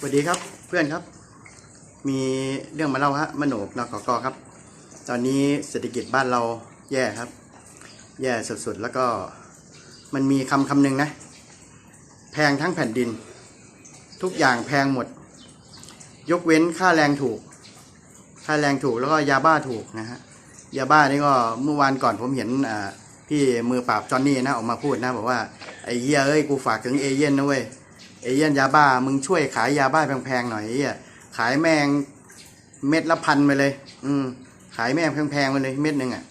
สวัสดีครับเพื่อนครับ มีเรื่องมาเล่าฮะมโนกนกกครับ ตอนนี้เศรษฐกิจบ้านเราแย่ครับ แย่สุดๆแล้วก็มันมีคำคำหนึ่งนะ แพงทั้งแผ่นดิน ทุกอย่างแพงหมด ยกเว้นค่าแรงถูก ค่าแรงถูกแล้วก็ยาบ้าถูกนะฮะยาบ้านี่ก็เมื่อวานก่อนผมเห็นอ่าพี่มือปราบจอนนี่นะออกมาพูดนะบอกว่าไอ้เหี้ยเอ้ยกูฝากถึงเอเย่นนะเว้ย เอเย่นยาบ้า มึงช่วยขายยาบ้าแพงๆหน่อยไอ้เหี้ยขายแมงเม็ดละพันไปเลย อืม ขายแม่งแพงๆไปเลยเม็ดหนึ่งอะ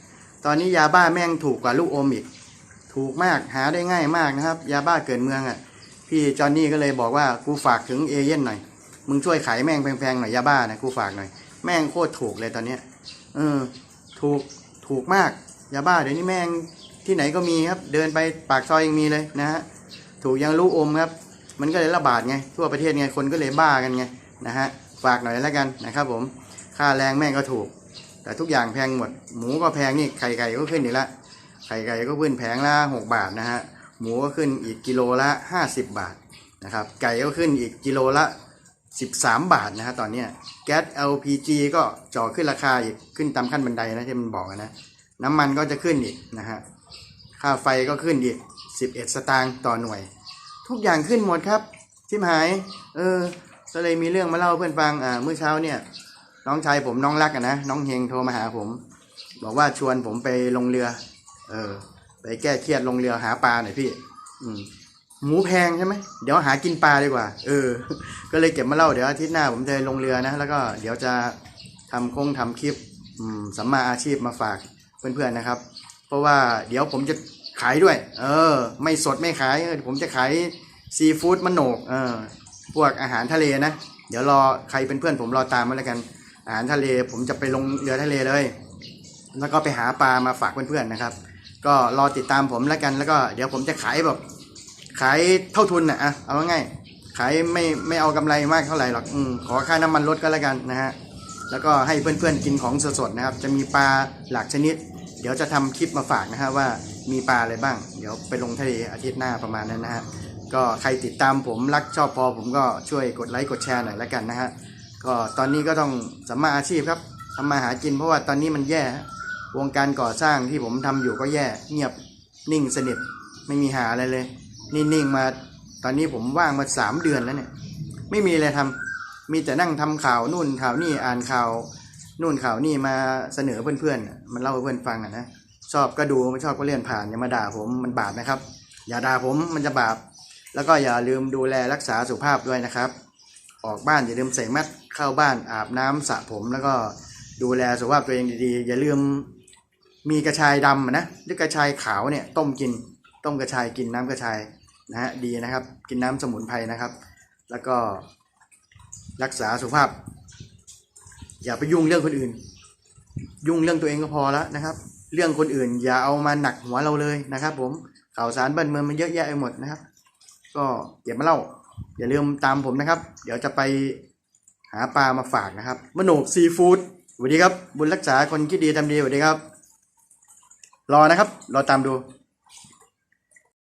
ตอนนี้ยาบ้าแม่งถูกกว่าลูกอมอีก ถูกมาก หาได้ง่ายมากนะครับ ยาบ้าเกิดเมืองอะ พี่จอนนี่ก็เลยบอกว่ากูฝากถึงเอเย่นหน่อย มึงช่วยขายแม่งแพงๆหน่อยยาบ้านะกูฝากหน่อย แม่งโคตรถูกเลยตอนเนี้ย เออ ถูก ถูกมาก ยาบ้าเดี๋ยวนี้แม่งที่ไหนก็มีครับ เดินไปปากซอยยังมีเลยนะฮะ ถูกยังลูกอมครับ มันก็เลยระบาดไงทั่วประเทศไงคนก็เลยบ้ากันไงนะฮะฝากหน่อยแล้วกันนะครับผมค่าแรงแม่งก็ถูก แต่ทุกอย่างแพงหมด หมูก็แพงนี่ไข่ไก่ก็ขึ้นอีกละไข่ไก่ก็ขึ้นแผงละหกบาทนะฮะหมูก็ขึ้นอีกกิโลละห้าสิบบาทนะครับไก่ก็ขึ้นอีกกิโลละสิบสามบาทนะฮะตอนเนี้แก๊ส LPG ก็จ่อขึ้นราคาอีกขึ้นตามขั้นบันไดนะที่มันบอกนะน้ำมันก็จะขึ้นอีกนะฮะค่าไฟก็ขึ้นอีกสิบเอ็ดสตางค์ต่อหน่วย ทุกอย่างขึ้นหมดครับชิมหาย เออก็เลยมีเรื่องมาเล่าเพื่อนฟังอ่าเมื่อเช้าเนี่ย น้องชายผมน้องรักอะนะน้องเฮงโทรมาหาผม บอกว่าชวนผมไปลงเรือ เออ ไปแก้เครียดลงเรือหาปลาหน่อยพี่ อืมหมูแพงใช่ไหมเดี๋ยวหากินปลาดีกว่า เออ ก็เลยเก็บมาเล่าเดี๋ยวอาทิตย์หน้าผมจะลงเรือนะ แล้วก็เดี๋ยวจะทำคงทำคลิปอืมสัมมาอาชีพมาฝากเพื่อนๆนะครับ เพราะว่าเดี๋ยวผมจะ ขายด้วย เออ ไม่สดไม่ขายผมจะขายซีฟู้ดมะโนกเออพวกอาหารทะเลนะ เดี๋ยวรอใครเป็นเพื่อนผมรอตามมาแล้วกัน อาหารทะเลผมจะไปลงเรือทะเลเลย แล้วก็ไปหาปลามาฝากเพื่อนๆนะครับ ก็รอติดตามผมแล้วกัน แล้วก็เดี๋ยวผมจะขายแบบ ขายเท่าทุนนะอะเอาง่ายๆขายไม่ไม่เอากำไรมากเท่าไหร่หรอกอขอค่าน้ำมันลดก็แล้วกันนะฮะ แล้วก็ให้เพื่อนๆกินของสดๆนะครับ จะมีปลาหลากชนิด เดี๋ยวจะทำคลิปมาฝากนะฮะว่ามีปลาอะไรบ้าง เดี๋ยวไปลงทะเลอาทิตย์หน้าประมาณนั้นนะฮะก็ใครติดตามผมรักชอบพอผมก็ช่วยกดไลค์กดแชร์หน่อยแล้วกันนะฮะก็ตอนนี้ก็ต้องสัมมาอาชีพครับทำมาหากินเพราะว่าตอนนี้มันแย่ วงการก่อสร้างที่ผมทำอยู่ก็แย่เงียบนิ่งสนิทไม่มีหาอะไรเลยนิ่งๆมาตอนนี้ผมว่างมาสามเดือนแล้วเนี่ย ไม่มีอะไรทำมีแต่นั่งทำข่าวนู่นข่าวนี่อ่านข่าว นู่นข่าวนี่มาเสนอเพื่อนๆมันเล่าให้เพื่อนฟังอะนะชอบก็ดูไม่ชอบก็เลื่อนผ่านอย่ามาด่าผมมันบาปนะครับ อย่าด่าผมมันจะบาป แล้วก็อย่าลืมดูแลรักษาสุขภาพด้วยนะครับ ออกบ้านอย่าลืมใส่แมสเข้าบ้านอาบน้ำสระผม แล้วก็ดูแลสุขภาพตัวเองดีๆ อย่าลืมมีกระชายดำนะหรือกระชายขาวเนี่ยต้มกิน ต้มกระชายกินน้ำกระชายนะฮะดีนะครับ กินน้ำสมุนไพรนะครับ แล้วก็รักษาสุขภาพ อย่าไปยุ่งเรื่องคนอื่น ยุ่งเรื่องตัวเองก็พอแล้วนะครับ เรื่องคนอื่น อย่าเอามาหนักหัวเราเลยนะครับ ผมข่าวสารบ้านเมืองมันเยอะแยะไปหมดนะครับ ก็เก็บมาเล่า อย่าลืมตามผมนะครับ เดี๋ยวจะไปหาปลามาฝากนะครับมโนกซีฟู้ดสวัสดีครับ บุญรักษาคนคิดดีทำดีสวัสดีครับ รอนะครับ รอตามดู